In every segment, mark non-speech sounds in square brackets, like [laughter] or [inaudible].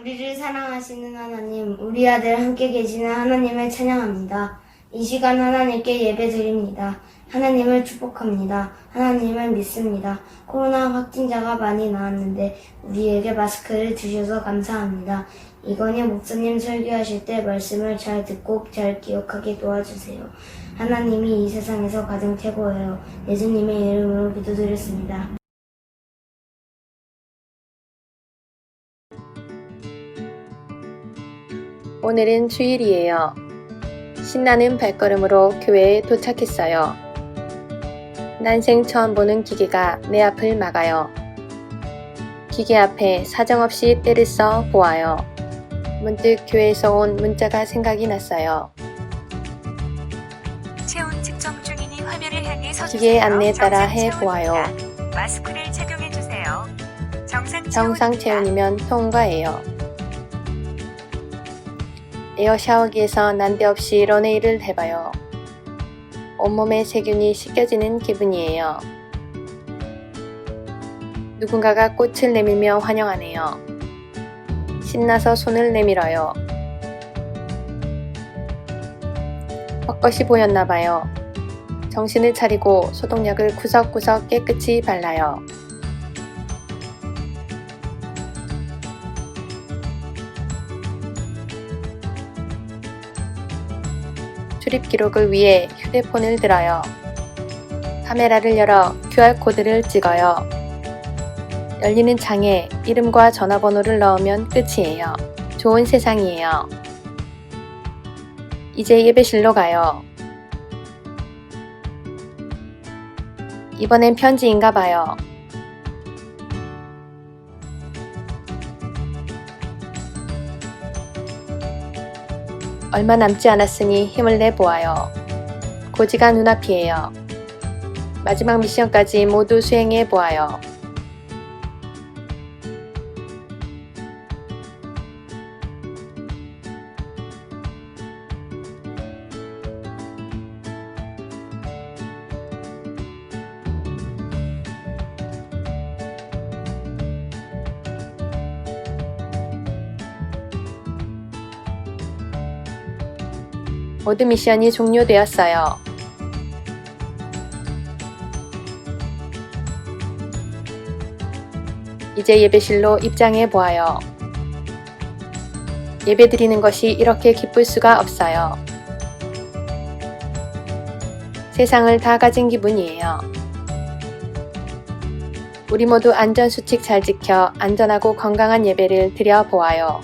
우리를 사랑하시는 하나님, 우리 아들 함께 계시는 하나님을 찬양합니다. 이 시간 하나님께 예배 드립니다. 하나님을 축복합니다. 하나님을 믿습니다. 코로나 확진자가 많이 나왔는데 우리에게 마스크를 주셔서 감사합니다. 이건희 목사님 설교하실 때 말씀을 잘 듣고 잘 기억하게 도와주세요. 하나님이 이 세상에서 가장 최고예요. 예수님의 이름으로 기도드렸습니다. 오늘은 주일이에요. 신나는 발걸음으로 교회에 도착했어요. 난생 처음 보는 기계가 내 앞을 막아요. 기계 앞에 사정없이 때를 써 보아요. 문득 교회에서 온 문자가 생각이 났어요. 체온 측정 중이니 화면을 향해 서주세요. 기계의 안내에 따라 해. 보아요. 마스크를 착용해 주세요. 정상 정상. 체온이면 통과예요. 에어 샤워기에서 난데없이 런웨이를 해봐요. 온몸의 세균이 씻겨지는 기분이에요. 누군가가 꽃을 내밀며 환영하네요. 신나서 손을 내밀어요. 벚것이 보였나봐요. 정신을 차리고 소독약을 구석구석 깨끗이 발라요. 출입 기록을 위해 휴대폰을 들어요. 카메라를 열어 QR코드를 찍어요. 열리는 창에 이름과 전화번호를 넣으면 끝이에요. 좋은 세상이에요. 이제 예배실로 가요. 이번엔 편지인가 봐요. 얼마 남지 않았으니 힘을 내보아요. 고지가 눈앞이에요. 마지막 미션까지 모두 수행해 보아요. 모든 미션이 종료되었어요. 이제 예배실로 입장해 보아요. 예배 드리는 것이 이렇게 기쁠 수가 없어요. 세상을 다 가진 기분이에요. 우리 모두 안전수칙 잘 지켜 안전하고 건강한 예배를 드려 보아요.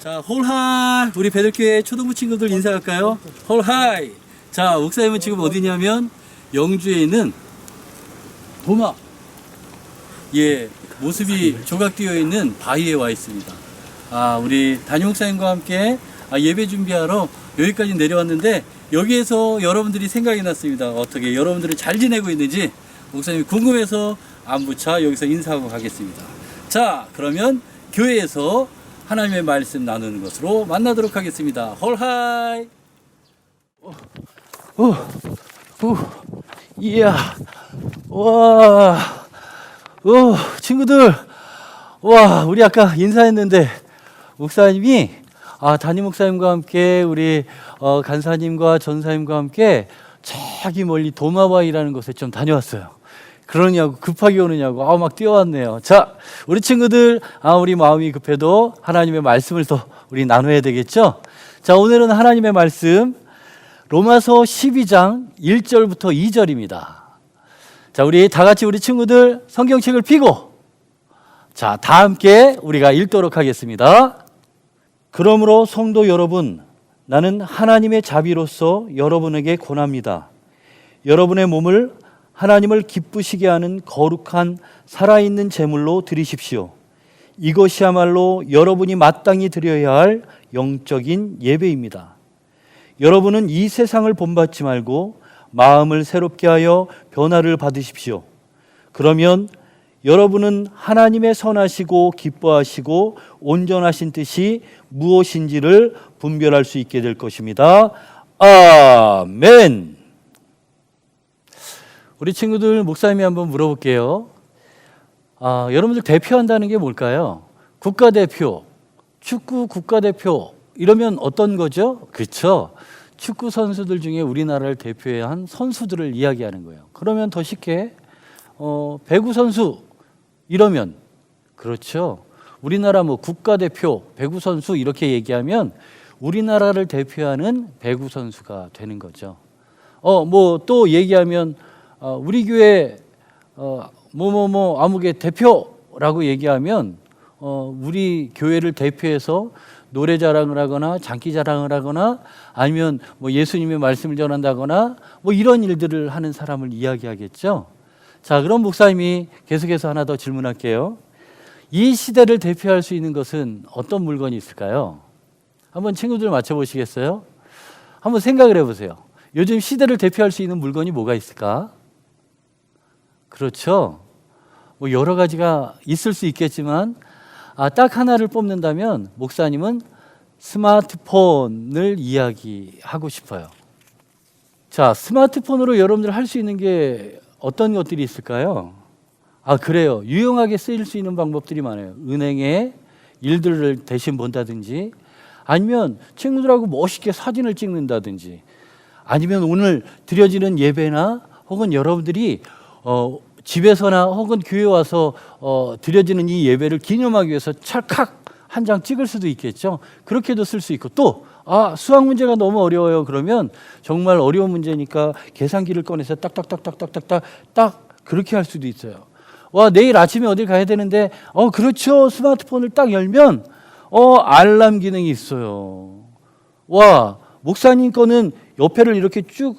자, 홀하이 우리 배들교회 초등부 친구들 인사할까요? 홀하이 자, 목사님은 지금 어디냐면 영주에 있는 도마 예, 모습이 조각되어 있는 바위에 와 있습니다. 아, 우리 담임 목사님과 함께 아, 예배 준비하러 여기까지 내려왔는데 여기에서 여러분들이 생각이 났습니다. 어떻게 여러분들은 잘 지내고 있는지 목사님이 궁금해서 안부차 여기서 인사하고 가겠습니다. 자, 그러면 교회에서 하나님의 말씀 나누는 것으로 만나도록 하겠습니다. 홀하이. 오, 오, 이야, 와, 오, 친구들, 와, 우리 아까 인사했는데 목사님이 아 담임 목사님과 함께 우리 어, 간사님과 전사님과 함께 저기 멀리 도마바이라는 곳에 좀 다녀왔어요. 그러냐고 급하게 오느냐고 아우 막 뛰어왔네요. 자, 우리 친구들 아 우리 마음이 급해도 하나님의 말씀을 더 우리 나눠야 되겠죠? 자, 오늘은 하나님의 말씀 로마서 12장 1절부터 2절입니다. 자, 우리 다 같이 우리 친구들 성경책을 펴고 자, 다 함께 우리가 읽도록 하겠습니다. 그러므로 성도 여러분, 나는 하나님의 자비로서 여러분에게 권합니다. 여러분의 몸을 하나님을 기쁘시게 하는 거룩한 살아있는 제물로 드리십시오. 이것이야말로 여러분이 마땅히 드려야 할 영적인 예배입니다. 여러분은 이 세상을 본받지 말고 마음을 새롭게 하여 변화를 받으십시오. 그러면 여러분은 하나님의 선하시고 기뻐하시고 온전하신 뜻이 무엇인지를 분별할 수 있게 될 것입니다. 아멘. 우리 친구들 목사님이 한번 물어볼게요. 아, 여러분들 대표한다는 게 뭘까요? 국가대표, 축구 국가대표 이러면 어떤 거죠? 그렇죠. 축구 선수들 중에 우리나라를 대표해야 한 선수들을 이야기하는 거예요. 그러면 더 쉽게 어, 배구 선수 이러면 그렇죠. 우리나라 뭐 국가대표 배구 선수 이렇게 얘기하면 우리나라를 대표하는 배구 선수가 되는 거죠. 어 뭐 또 얘기하면 어, 우리 교회 어뭐뭐뭐 아무개 대표라고 얘기하면 어 우리 교회를 대표해서 노래 자랑을 하거나 장기 자랑을 하거나 아니면 뭐 예수님의 말씀을 전한다거나 뭐 이런 일들을 하는 사람을 이야기하겠죠. 자, 그럼 목사님이 계속해서 하나 더 질문할게요. 이 시대를 대표할 수 있는 것은 어떤 물건이 있을까요? 한번 친구들 맞춰보시겠어요? 한번 생각을 해보세요. 요즘 시대를 대표할 수 있는 물건이 뭐가 있을까? 그렇죠. 뭐 여러 가지가 있을 수 있겠지만 아, 딱 하나를 뽑는다면 목사님은 스마트폰을 이야기하고 싶어요. 자, 스마트폰으로 여러분들 할 수 있는 게 어떤 것들이 있을까요? 아, 그래요. 유용하게 쓰일 수 있는 방법들이 많아요. 은행에 일들을 대신 본다든지 아니면 친구들하고 멋있게 사진을 찍는다든지 아니면 오늘 드려지는 예배나 혹은 여러분들이 어, 집에서나 혹은 교회 와서 어, 드려지는 이 예배를 기념하기 위해서 찰칵 한 장 찍을 수도 있겠죠. 그렇게도 쓸 수 있고 또 아, 수학 문제가 너무 어려워요. 그러면 정말 어려운 문제니까 계산기를 꺼내서 딱딱딱딱딱딱딱 딱 그렇게 할 수도 있어요. 와, 내일 아침에 어딜 가야 되는데 어, 그렇죠. 스마트폰을 딱 열면 어, 알람 기능이 있어요. 와, 목사님 거는 옆에를 이렇게 쭉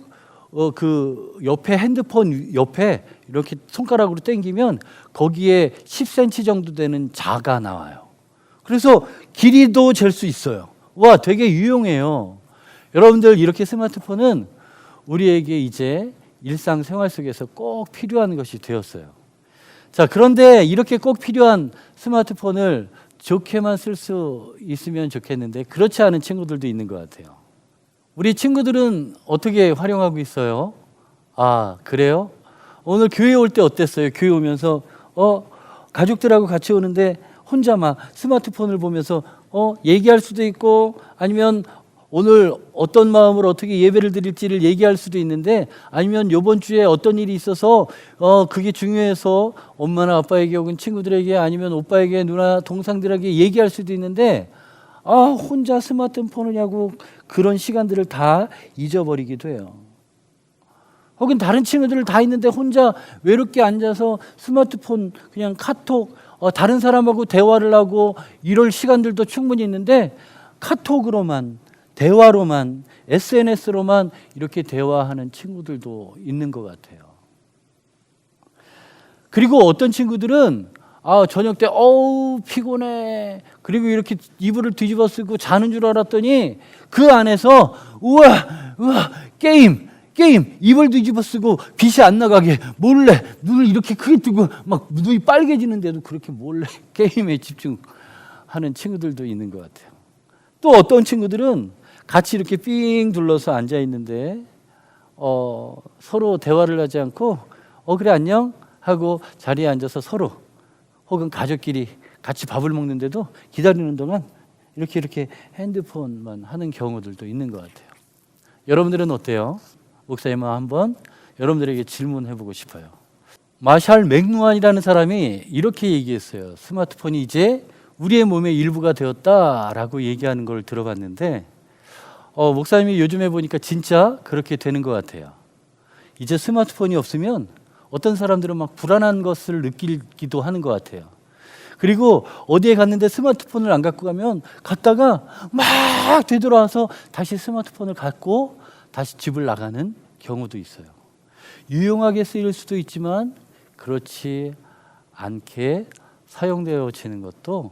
어, 그 옆에 핸드폰 옆에 이렇게 손가락으로 당기면 거기에 10cm 정도 되는 자가 나와요. 그래서 길이도 잴 수 있어요. 와, 되게 유용해요. 여러분들 이렇게 스마트폰은 우리에게 이제 일상생활 속에서 꼭 필요한 것이 되었어요. 자, 그런데 이렇게 꼭 필요한 스마트폰을 좋게만 쓸 수 있으면 좋겠는데 그렇지 않은 친구들도 있는 것 같아요. 우리 친구들은 어떻게 활용하고 있어요? 아, 그래요? 오늘 교회 올 때 어땠어요? 교회 오면서 어 가족들하고 같이 오는데 혼자 막 스마트폰을 보면서 어 얘기할 수도 있고 아니면 오늘 어떤 마음으로 어떻게 예배를 드릴지를 얘기할 수도 있는데 아니면 요번 주에 어떤 일이 있어서 어 그게 중요해서 엄마나 아빠에게 혹은 친구들에게 아니면 오빠에게 누나 동상들에게 얘기할 수도 있는데 아 혼자 스마트폰을 하고 그런 시간들을 다 잊어버리기도 해요. 혹은 다른 친구들 다 있는데 혼자 외롭게 앉아서 스마트폰 그냥 카톡 어, 다른 사람하고 대화를 하고 이럴 시간들도 충분히 있는데 카톡으로만 대화로만 SNS로만 이렇게 대화하는 친구들도 있는 것 같아요. 그리고 어떤 친구들은 아 저녁 때 어우 피곤해 그리고 이렇게 이불을 뒤집어 쓰고 자는 줄 알았더니 그 안에서 우와 우와 게임 게임 이불 뒤집어 쓰고 빛이 안 나가게 몰래 눈을 이렇게 크게 뜨고 막 눈이 빨개지는데도 그렇게 몰래 [laughs] 게임에 집중하는 친구들도 있는 것 같아요. 또 어떤 친구들은 같이 이렇게 삥 둘러서 앉아 있는데 어, 서로 대화를 하지 않고 어 그래 안녕 하고 자리에 앉아서 서로 혹은 가족끼리 같이 밥을 먹는데도 기다리는 동안 이렇게 이렇게 핸드폰만 하는 경우들도 있는 것 같아요. 여러분들은 어때요? 목사님 한번 여러분들에게 질문해 보고 싶어요. 마샬 맥루안이라는 사람이 이렇게 얘기했어요. 스마트폰이 이제 우리의 몸의 일부가 되었다라고 얘기하는 걸 들어봤는데 어, 목사님이 요즘에 보니까 진짜 그렇게 되는 것 같아요. 이제 스마트폰이 없으면 어떤 사람들은 막 불안한 것을 느끼기도 하는 것 같아요. 그리고 어디에 갔는데 스마트폰을 안 갖고 가면 갔다가 막 되돌아와서 다시 스마트폰을 갖고 다시 집을 나가는 경우도 있어요. 유용하게 쓰일 수도 있지만 그렇지 않게 사용되어지는 것도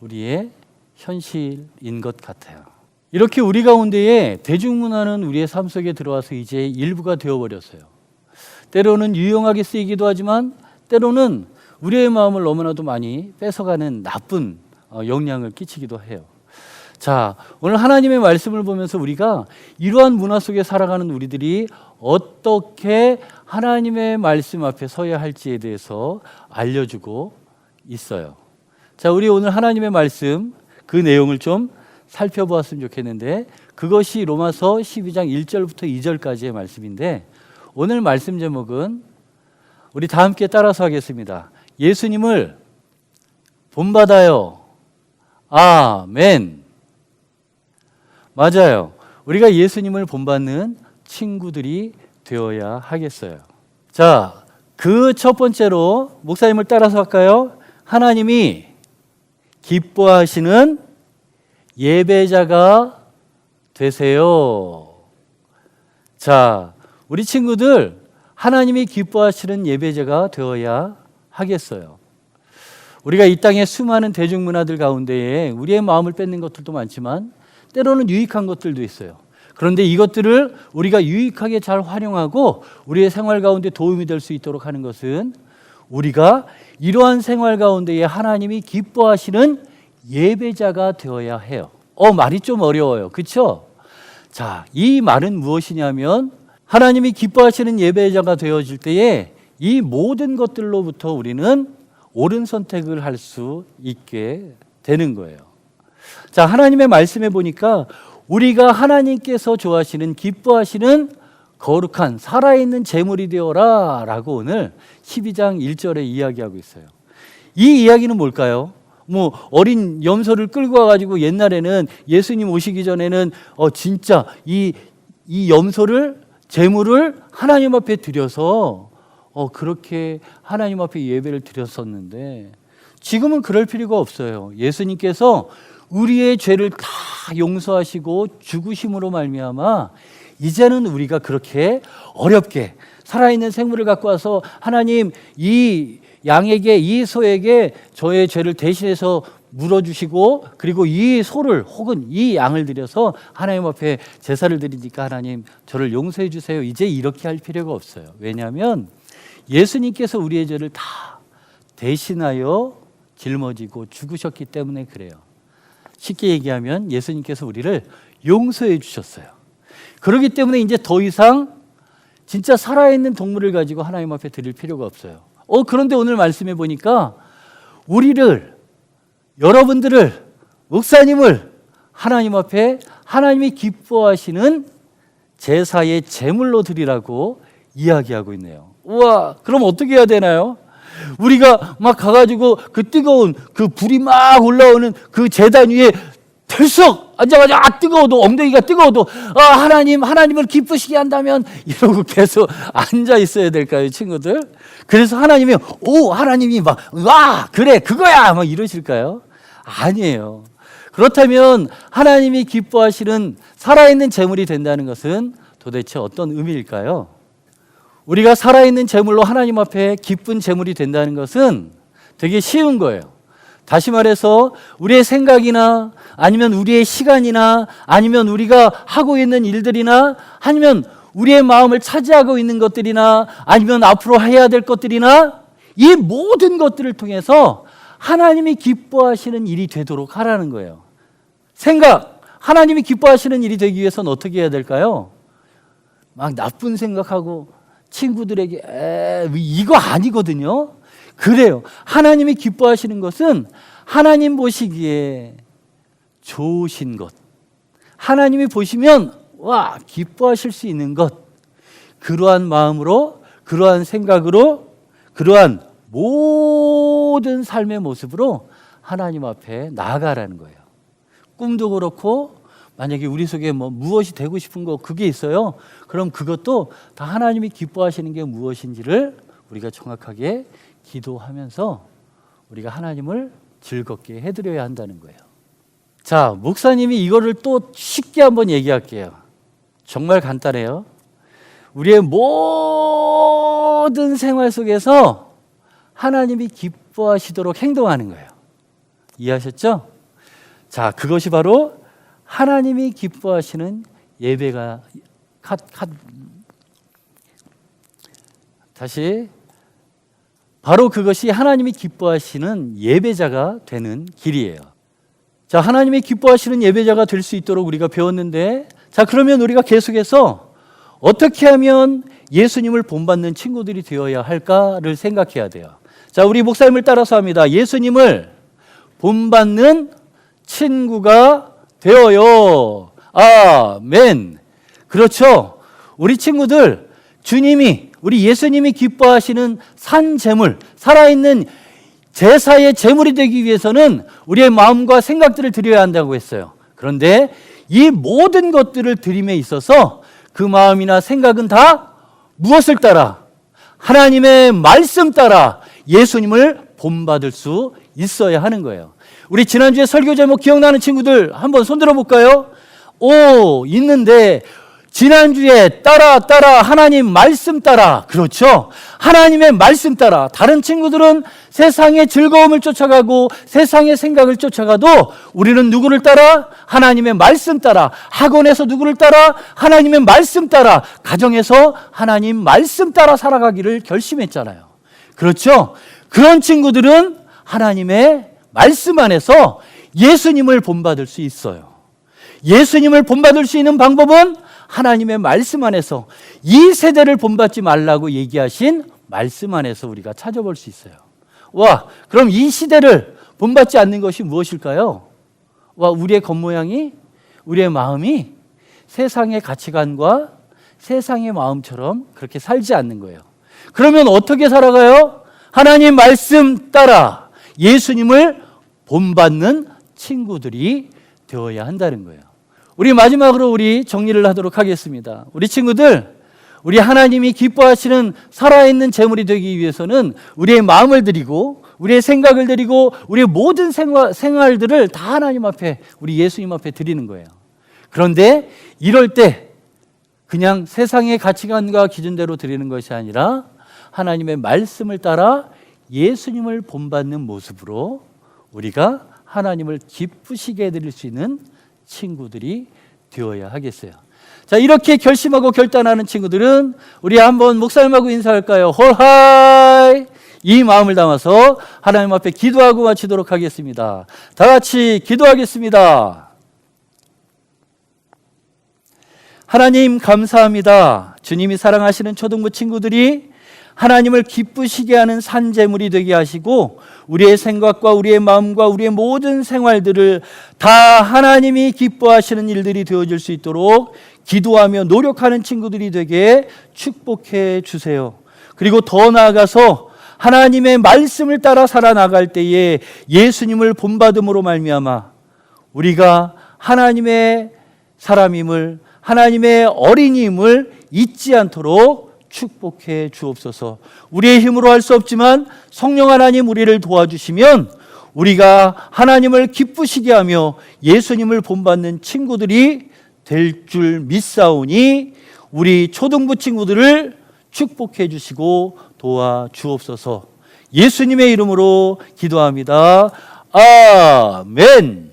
우리의 현실인 것 같아요. 이렇게 우리 가운데에 대중문화는 우리의 삶 속에 들어와서 이제 일부가 되어버렸어요. 때로는 유용하게 쓰이기도 하지만 때로는 우리의 마음을 너무나도 많이 뺏어가는 나쁜 어, 영향을 끼치기도 해요. 자, 오늘 하나님의 말씀을 보면서 우리가 이러한 문화 속에 살아가는 우리들이 어떻게 하나님의 말씀 앞에 서야 할지에 대해서 알려주고 있어요. 자, 우리 오늘 하나님의 말씀 그 내용을 좀 살펴보았으면 좋겠는데 그것이 로마서 12장 1절부터 2절까지의 말씀인데 오늘 말씀 제목은 우리 다 함께 따라서 하겠습니다. 예수님을 본받아요. 아멘. 맞아요. 우리가 예수님을 본받는 친구들이 되어야 하겠어요. 자, 그 첫 번째로 목사님을 따라서 할까요? 하나님이 기뻐하시는 예배자가 되세요. 자, 우리 친구들 하나님이 기뻐하시는 예배자가 되어야 하겠어요. 우리가 이 땅의 수많은 대중문화들 가운데에 우리의 마음을 뺏는 것들도 많지만 때로는 유익한 것들도 있어요. 그런데 이것들을 우리가 유익하게 잘 활용하고 우리의 생활 가운데 도움이 될 수 있도록 하는 것은 우리가 이러한 생활 가운데에 하나님이 기뻐하시는 예배자가 되어야 해요. 어, 말이 좀 어려워요. 그쵸? 자, 이 말은 무엇이냐면 하나님이 기뻐하시는 예배자가 되어질 때에 이 모든 것들로부터 우리는 옳은 선택을 할 수 있게 되는 거예요. 자, 하나님의 말씀에 보니까 우리가 하나님께서 좋아하시는 기뻐하시는 거룩한 살아있는 제물이 되어라 라고 오늘 12장 1절에 이야기하고 있어요. 이 이야기는 뭘까요? 뭐 어린 염소를 끌고 와가지고 옛날에는 예수님 오시기 전에는 어 진짜 이 이 염소를 제물을 하나님 앞에 드려서 어 그렇게 하나님 앞에 예배를 드렸었는데 지금은 그럴 필요가 없어요. 예수님께서 우리의 죄를 다 용서하시고 죽으심으로 말미암아 이제는 우리가 그렇게 어렵게 살아있는 생물을 갖고 와서 하나님 이 양에게 이 소에게 저의 죄를 대신해서 물어주시고 그리고 이 소를 혹은 이 양을 들여서 하나님 앞에 제사를 드리니까 하나님 저를 용서해 주세요. 이제 이렇게 할 필요가 없어요. 왜냐하면 예수님께서 우리의 죄를 다 대신하여 짊어지고 죽으셨기 때문에 그래요. 쉽게 얘기하면 예수님께서 우리를 용서해 주셨어요. 그렇기 때문에 이제 더 이상 진짜 살아있는 동물을 가지고 하나님 앞에 드릴 필요가 없어요. 어, 그런데 오늘 말씀해 보니까 우리를, 여러분들을, 목사님을 하나님 앞에 하나님이 기뻐하시는 제사의 제물로 드리라고 이야기하고 있네요. 우와, 그럼 어떻게 해야 되나요? 우리가 막 가가지고 그 뜨거운 그 불이 막 올라오는 그 재단 위에 털썩 앉아가지고 아 뜨거워도 엉덩이가 뜨거워도 아 하나님 하나님을 기쁘시게 한다면 이러고 계속 앉아 있어야 될까요 친구들? 그래서 하나님이 오 하나님이 막 와 그래 그거야 막 이러실까요? 아니에요. 그렇다면 하나님이 기뻐하시는 살아있는 재물이 된다는 것은 도대체 어떤 의미일까요? 우리가 살아있는 재물로 하나님 앞에 기쁜 재물이 된다는 것은 되게 쉬운 거예요. 다시 말해서 우리의 생각이나 아니면 우리의 시간이나 아니면 우리가 하고 있는 일들이나 아니면 우리의 마음을 차지하고 있는 것들이나 아니면 앞으로 해야 될 것들이나 이 모든 것들을 통해서 하나님이 기뻐하시는 일이 되도록 하라는 거예요. 생각, 하나님이 기뻐하시는 일이 되기 위해서는 어떻게 해야 될까요? 막 나쁜 생각하고 친구들에게 에, 이거 아니거든요. 그래요. 하나님이 기뻐하시는 것은 하나님 보시기에 좋으신 것. 하나님이 보시면 와, 기뻐하실 수 있는 것. 그러한 마음으로, 그러한 생각으로, 그러한 모든 삶의 모습으로 하나님 앞에 나아가라는 거예요. 꿈도 그렇고 만약에 우리 속에 뭐 무엇이 되고 싶은 거 그게 있어요. 그럼 그것도 다 하나님이 기뻐하시는 게 무엇인지를 우리가 정확하게 기도하면서 우리가 하나님을 즐겁게 해드려야 한다는 거예요. 자, 목사님이 이거를 또 쉽게 한번 얘기할게요. 정말 간단해요. 우리의 모든 생활 속에서 하나님이 기뻐하시도록 행동하는 거예요. 이해하셨죠? 자, 그것이 바로 하나님이 기뻐하시는 예배가 컷, 컷. 다시 바로 그것이 하나님이 기뻐하시는 예배자가 되는 길이에요. 자, 하나님이 기뻐하시는 예배자가 될 수 있도록 우리가 배웠는데, 자, 그러면 우리가 계속해서 어떻게 하면 예수님을 본받는 친구들이 되어야 할까를 생각해야 돼요. 자, 우리 목사님을 따라서 합니다. 예수님을 본받는 친구가 되어요. 아멘. 그렇죠. 우리 친구들, 주님이, 우리 예수님이 기뻐하시는 산 재물, 살아있는 제사의 제물이 되기 위해서는 우리의 마음과 생각들을 드려야 한다고 했어요. 그런데 이 모든 것들을 드림에 있어서 그 마음이나 생각은 다 무엇을 따라? 하나님의 말씀 따라 예수님을 본받을 수 있어야 하는 거예요. 우리 지난주에 설교 제목 기억나는 친구들 한번 손 들어 볼까요? 오, 있는데 지난주에 따라 따라 하나님 말씀 따라. 그렇죠? 하나님의 말씀 따라. 다른 친구들은 세상의 즐거움을 쫓아가고 세상의 생각을 쫓아가도 우리는 누구를 따라? 하나님의 말씀 따라. 학원에서 누구를 따라? 하나님의 말씀 따라. 가정에서 하나님 말씀 따라 살아가기를 결심했잖아요. 그렇죠? 그런 친구들은 하나님의 말씀 안에서 예수님을 본받을 수 있어요 예수님을 본받을 수 있는 방법은 하나님의 말씀 안에서 이 세대를 본받지 말라고 얘기하신 말씀 안에서 우리가 찾아볼 수 있어요. 와, 그럼 이 시대를 본받지 않는 것이 무엇일까요? 와, 우리의 겉모양이, 우리의 마음이 세상의 가치관과 세상의 마음처럼 그렇게 살지 않는 거예요. 그러면 어떻게 살아가요? 하나님 말씀 따라 예수님을 본받는 친구들이 되어야 한다는 거예요. 우리 마지막으로 우리 정리를 하도록 하겠습니다. 우리 친구들, 우리 하나님이 기뻐하시는 살아있는 재물이 되기 위해서는 우리의 마음을 드리고 우리의 생각을 드리고 우리의 모든 생활, 생활들을 다 하나님 앞에 우리 예수님 앞에 드리는 거예요. 그런데 이럴 때 그냥 세상의 가치관과 기준대로 드리는 것이 아니라 하나님의 말씀을 따라 예수님을 본받는 모습으로 우리가 하나님을 기쁘시게 해드릴 수 있는 친구들이 되어야 하겠어요. 자, 이렇게 결심하고 결단하는 친구들은 우리 한번 목사님하고 인사할까요? 홀하이! 이 마음을 담아서 하나님 앞에 기도하고 마치도록 하겠습니다. 다 같이 기도하겠습니다. 하나님 감사합니다. 주님이 사랑하시는 초등부 친구들이 하나님을 기쁘시게 하는 산재물이 되게 하시고 우리의 생각과 우리의 마음과 우리의 모든 생활들을 다 하나님이 기뻐하시는 일들이 되어질 수 있도록 기도하며 노력하는 친구들이 되게 축복해 주세요. 그리고 더 나아가서 하나님의 말씀을 따라 살아나갈 때에 예수님을 본받음으로 말미암아 우리가 하나님의 사람임을 하나님의 어린이임을 잊지 않도록 축복해 주옵소서. 우리의 힘으로 할 수 없지만 성령 하나님 우리를 도와주시면 우리가 하나님을 기쁘시게 하며 예수님을 본받는 친구들이 될 줄 믿사오니 우리 초등부 친구들을 축복해 주시고 도와 주옵소서. 예수님의 이름으로 기도합니다. 아멘.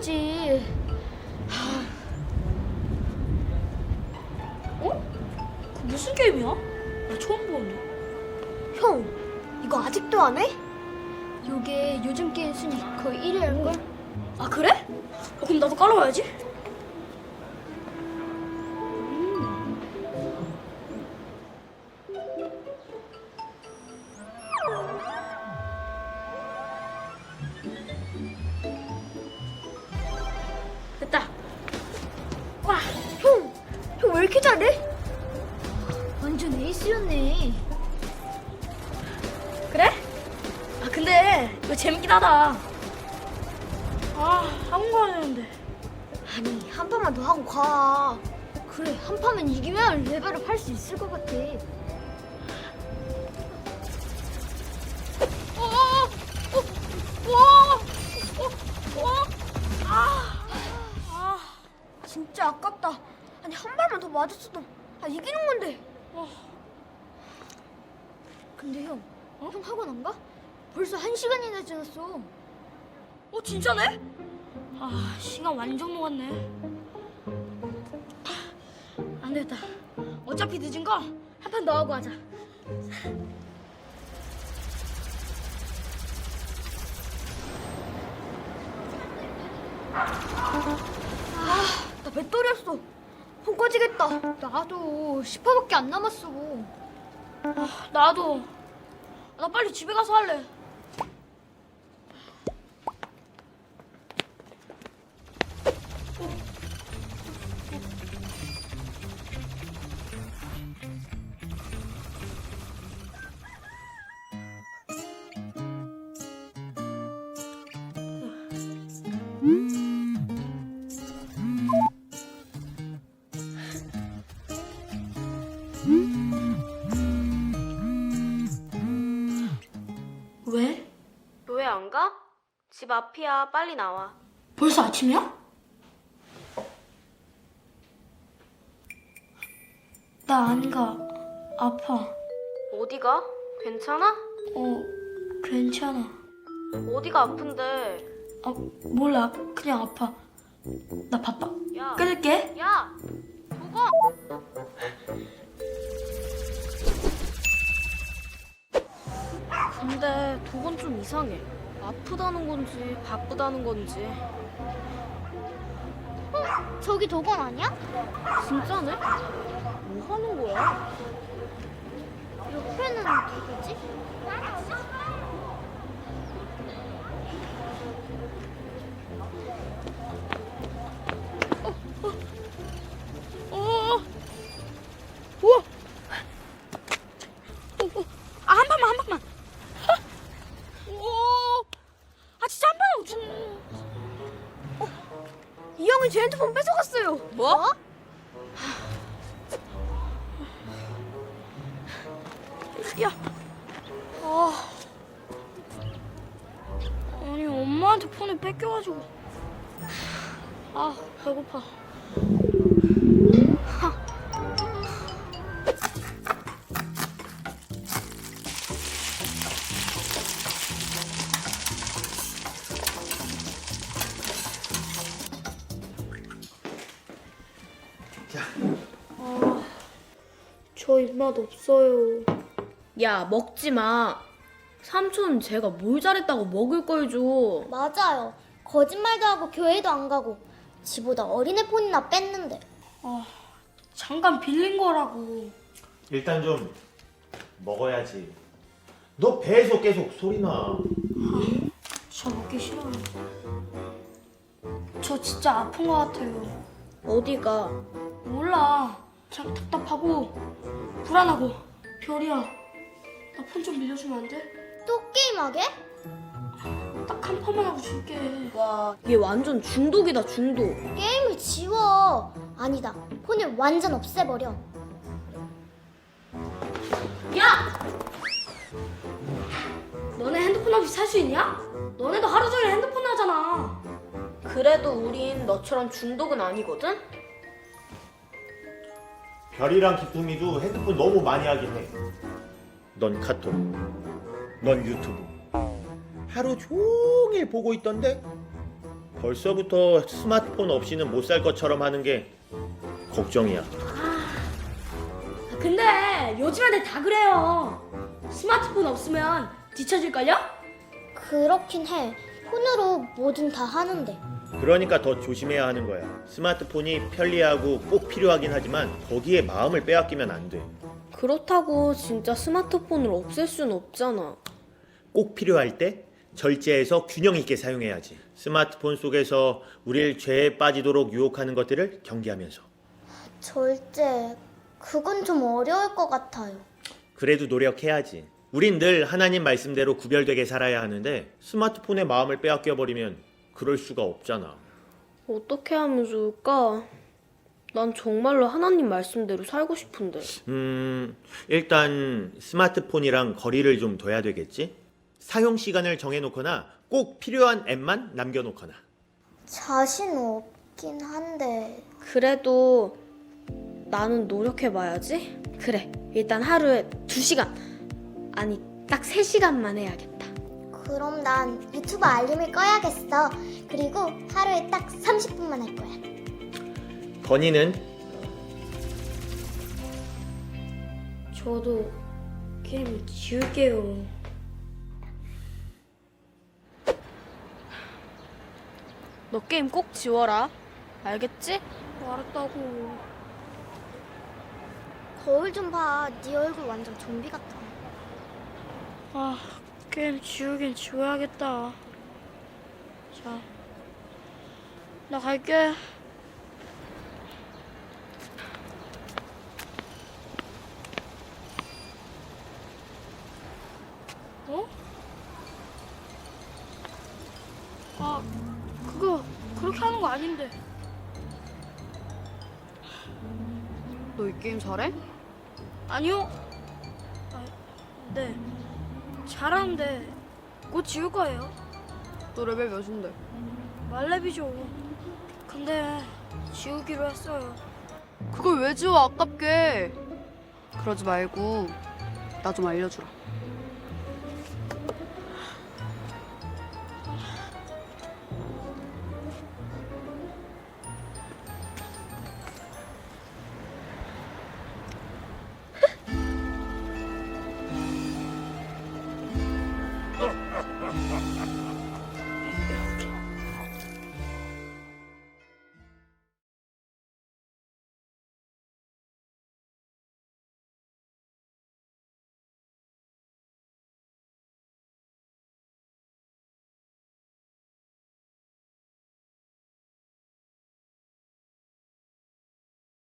썼어야지. 이거 재밌긴 하다. 아 한거 하는데. 아니 한 판만 더 하고 가. 그래 한 판만 이기면 레벨업 할 수 있을 것 같아. 어, 어, 어, 어, 어, 어, 아, 아, 진짜 아깝다. 아니 한 발만 더 맞았어도 아 이기는 건데. 어. 근데 형, 형 학원 안 가? 벌써 한 시간이나 지났어. 어 진짜네? 아 시간 완전 녹았네. 안 되겠다. 어차피 늦은 거 한 판 더 하고 하자. 아, 나 배터리였어. 폰 꺼지겠다. 나도 10%밖에 안 남았어. 아, 나도. 나 빨리 집에 가서 할래. 집 앞이야. 빨리 나와. 벌써 아침이야? 나 안 가. 아파. 어디가? 괜찮아? 어, 괜찮아. 어디가 아픈데? 아, 몰라. 그냥 아파. 나 바빠. 야. 끊을게. 야! 도건! 근데 도건 좀 이상해. 아프다는 건지 바쁘다는 건지. 저기 도건 아니야? 진짜네? 뭐 하는 거야? 옆에는 누구지? 엄마한테 폰을 뺏겨가지고. 아, 배고파. 저 입맛 없어요. 야, 먹지 마. 삼촌 제가 뭘 잘했다고 먹을 걸 줘. 맞아요. 거짓말도 하고 교회도 안 가고 지보다 어린애 폰이나 뺐는데 잠깐 빌린 거라고. 일단 좀 먹어야지. 너 배에서 계속 소리 나. 저 먹기 싫어요. 저 진짜 아픈 거 같아요. 어디가? 몰라. 그냥 답답하고 불안하고 별이야. 나 폰 좀 빌려주면 안 돼? 또 게임하게? 딱 한 판만 하고 줄게. 와, 얘 완전 중독이다, 중독. 게임을 지워. 아니다. 폰을 완전 없애버려. 야! 너네 핸드폰 없이 살 수 있냐? 너네도 하루 종일 핸드폰 하잖아. 그래도 우린 너처럼 중독은 아니거든? 별이랑 기쁨이도 핸드폰 너무 많이 하긴 해. 넌 카톡, 넌 유튜브. 하루 종일 보고 있던데? 벌써부터 스마트폰 없이는 못 살 것처럼 하는 게 걱정이야. 근데 요즘 애들 다 그래요. 스마트폰 없으면 뒤처질걸요? 그렇긴 해. 폰으로 뭐든 다 하는데. 그러니까 더 조심해야 하는 거야. 스마트폰이 편리하고 꼭 필요하긴 하지만 거기에 마음을 빼앗기면 안 돼. 그렇다고 진짜 스마트폰을 없앨 순 없잖아. 꼭 필요할 때 절제해서 균형 있게 사용해야지. 스마트폰 속에서 우릴 죄에 빠지도록 유혹하는 것들을 경계하면서. 절제. 그건 좀 어려울 것 같아요. 그래도 노력해야지. 우린 늘 하나님 말씀대로 구별되게 살아야 하는데 스마트폰에 마음을 빼앗겨 버리면 그럴 수가 없잖아. 어떻게 하면 좋을까? 난 정말로 하나님 말씀대로 살고 싶은데. 음, 일단 스마트폰이랑 거리를 좀 둬야 되겠지? 사용 시간을 정해놓거나 꼭 필요한 앱만 남겨놓거나. 자신 없긴 한데. 그래도 나는 노력해봐야지. 그래, 일단 하루에 두시간 아니, 딱 세시간만 해야겠다. 그럼 난 유튜브 알림을 꺼야겠어. 그리고 하루에 딱 30분만 할 거야. 건이는 저도 게임 지울게요. 너 게임 꼭 지워라. 알겠지? 알았다고. 거울 좀 봐. 네 얼굴 완전 좀비 같아. 아, 게임 지우긴 지워야겠다. 자, 나 갈게. 어? 아, 그거 그렇게 하는 거 아닌데. 너 이 게임 잘해? 아니요. 아, 네. 잘하는데 곧 지울 거예요. 너 레벨 몇인데? 말레비죠. 근데 지우기로 했어요. 그걸 왜 지워 아깝게 그러지 말고 나 좀 알려주라